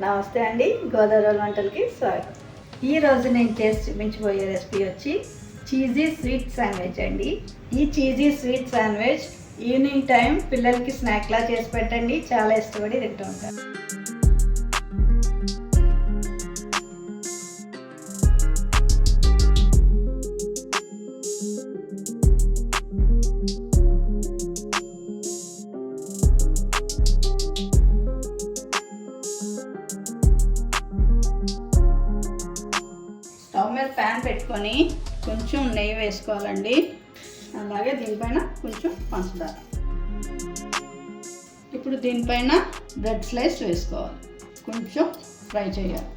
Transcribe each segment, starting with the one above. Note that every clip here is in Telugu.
నమస్తే అండి గోదావరి వంటలకి స్వాగతం. ఈ రోజు నేను చేసి చూపించబోయే రెసిపీ వచ్చి చీజీ స్వీట్ శాండ్విచ్ అండి. ఈ cheesy sweet sandwich evening time పిల్లలకి స్నాక్లా చేసి పెట్టండి చాలా ఇష్టపడి తింటూ ఉంటారు. ప్యాన్ పెట్టుకొని కొంచెం నెయ్యి వేసుకోవాలండి. అలాగే దీనిపైన కొంచెం పంచదార. ఇప్పుడు దీనిపైన బ్రెడ్ స్లైస్ వేసుకోవాలి. కొంచెం ఫ్రై చేయాలి.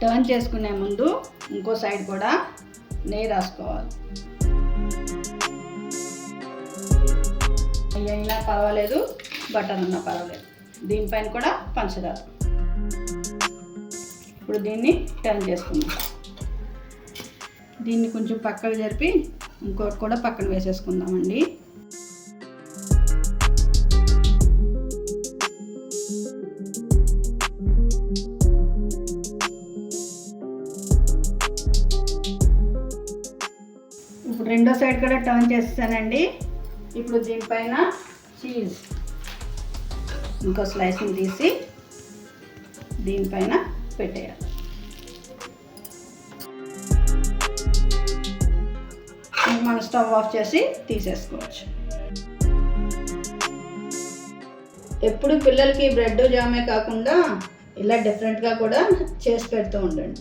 టర్న్ చేసుకునే ముందు ఇంకో సైడ్ కూడా నెయ్యి రాసుకోవాలి. నెయ్యి అయినా పర్వాలేదు. బటర్ ఉన్నా పర్వాలేదు. దీనిపైన కూడా పంచదార. ఇప్పుడు దీన్ని టర్న్ చేసుకుందాం. దీన్ని కొంచెం పక్కకు జరిపి ఇంకోటి కూడా పక్కన వేసేసుకుందామండి. ఇప్పుడు రెండో సైడ్ కూడా టర్న్ చేస్తానండి ఇప్పుడు దీనిపైన చీజ్ ఇంకో స్లైసింగ్ తీసి దీనిపైన పెట్టేయాలి. మనం స్టవ్ ఆఫ్ చేసి తీసేసుకోవచ్చు. ఎప్పుడు పిల్లలకి బ్రెడ్ జామే కాకుండా ఇలా డిఫరెంట్గా కూడా చేసి పెడుతూ ఉండండి.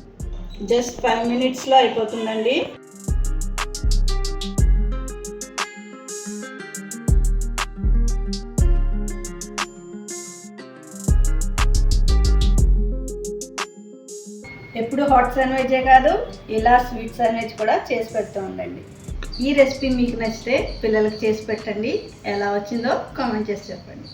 జస్ట్ ఫైవ్ మినిట్స్లో అయిపోతుందండి. ఎప్పుడు హాట్ శాండ్విచే కాదు ఇలా స్వీట్ శాండ్విచ్ కూడా చేసి పెడుతూ ఉండండి. ఈ రెసిపీ మీకు నచ్చితే పిల్లలకి చేసి పెట్టండి. ఎలా వచ్చిందో కామెంట్ చేసి చెప్పండి.